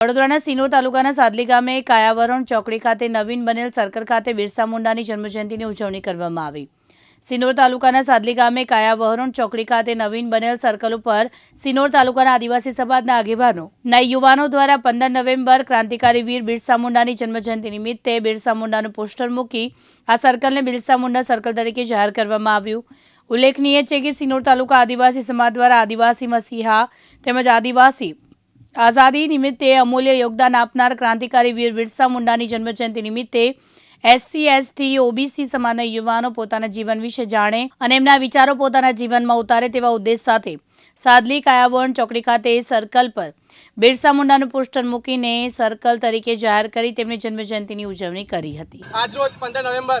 વડોદરાના સિનોર તાલુકાના સાદલી ગામે કાયાવરણ ચોકડી ખાતે નવીન બનેલ સર્કલ ખાતે બિરસા મુંડાની જન્મજયંતિની ઉજવણી કરવામાં આવી. સિનોર તાલુકાના સાદલી ગામે કાયાવરણ ચોકડી ખાતે નવીન બનેલ સર્કલ ઉપર સિનોર તાલુકાના આદિવાસી સમાજના આગેવાનો ના યુવાનો દ્વારા પંદર નવેમ્બર ક્રાંતિકારી વીર બિરસા મુંડાની જન્મજયંતિ નિમિત્તે બિરસા મુંડાનું પોસ્ટર મૂકી આ સર્કલને બિરસા મુંડા સર્કલ તરીકે જાહેર કરવામાં આવ્યું. ઉલ્લેખનીય છે કે સિનોર તાલુકા આદિવાસી સમાજ દ્વારા આદિવાસી મસીહા તેમજ આદિવાસી આઝાદી નિમિત્તે અમૂલ્ય યોગદાન આપનાર ક્રાંતિકારી વીર બિરસા મુંડાની જન્મજયંતિ નિમિત્તે એસસી, એસટી, ઓબીસી સમાજના યુવાનો પોતાના જીવન વિશે જાણે અને એમના વિચારો પોતાના જીવનમાં ઉતારે તેવા ઉદ્દેશ સાથે સાદલી, કાયાવરણ, ચોકડી ખાતે સર્કલ પર બિરસા મુંડાનું પોસ્ટર મૂકીને સર્કલ તરીકે જાહેર કરી તેમની જન્મજયંતિની ઉજવણી કરી હતી. આજરોજ પંદર નવેમ્બર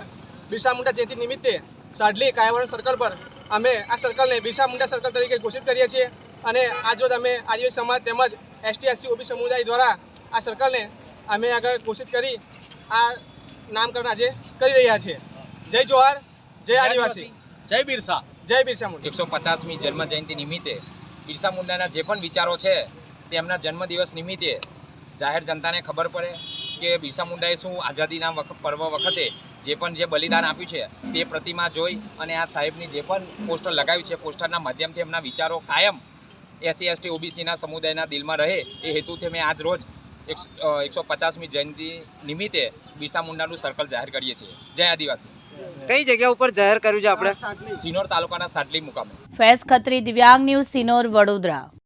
બિરસા મુંડા જયંતિ નિમિત્તે સાદલી, કાયાવરણ સર્કલ પર અમે આ સર્કલને બિરસા મુંડા સર્કલ તરીકે ઘોષિત કરીએ છીએ અને આજરોજ અમે આદિવાસી સમાજ તેમજ એસટી એસસી ઓબી સમુદાય દ્વારા આ સર્કલને અમે આગળ ઘોષિત કરી આ નામકરણ આજે કરી રહ્યા છીએ. જય જોહાર જય આદિવાસી. જય બિરસા. જય બિરસા મુંડા. એકસો પચાસમી જન્મ જયંતિ નિમિત્તે બિરસા મુંડાના જે પણ વિચારો છે તેમના જન્મદિવસ નિમિત્તે જાહેર જનતાને ખબર પડે કે બિરસા મુંડાએ શું આઝાદીના પર્વ વખતે જે પણ જે બલિદાન આપ્યું છે તે પ્રતિમા જોઈ અને આ સાહેબની જે પણ પોસ્ટર લગાવ્યું છે પોસ્ટરના માધ્યમથી એમના વિચારો કાયમ એસસી એસટી ઓબીસીના સમુદાયના દિલમાં રહે એ હેતુથી મેં આજ રોજ એકસો પચાસમી જયંતિ નિમિત્તે બિરસા મુંડાનું સર્કલ જાહેર કરીએ છીએ. જય આદિવાસી. કઈ જગ્યા ઉપર જાહેર કર્યું છે આપણે? સિનોર તાલુકાના સાટલી મુકામે. ફેસ ખત્રી દિવ્યાંગ ન્યૂઝ સિનોર વડોદરા.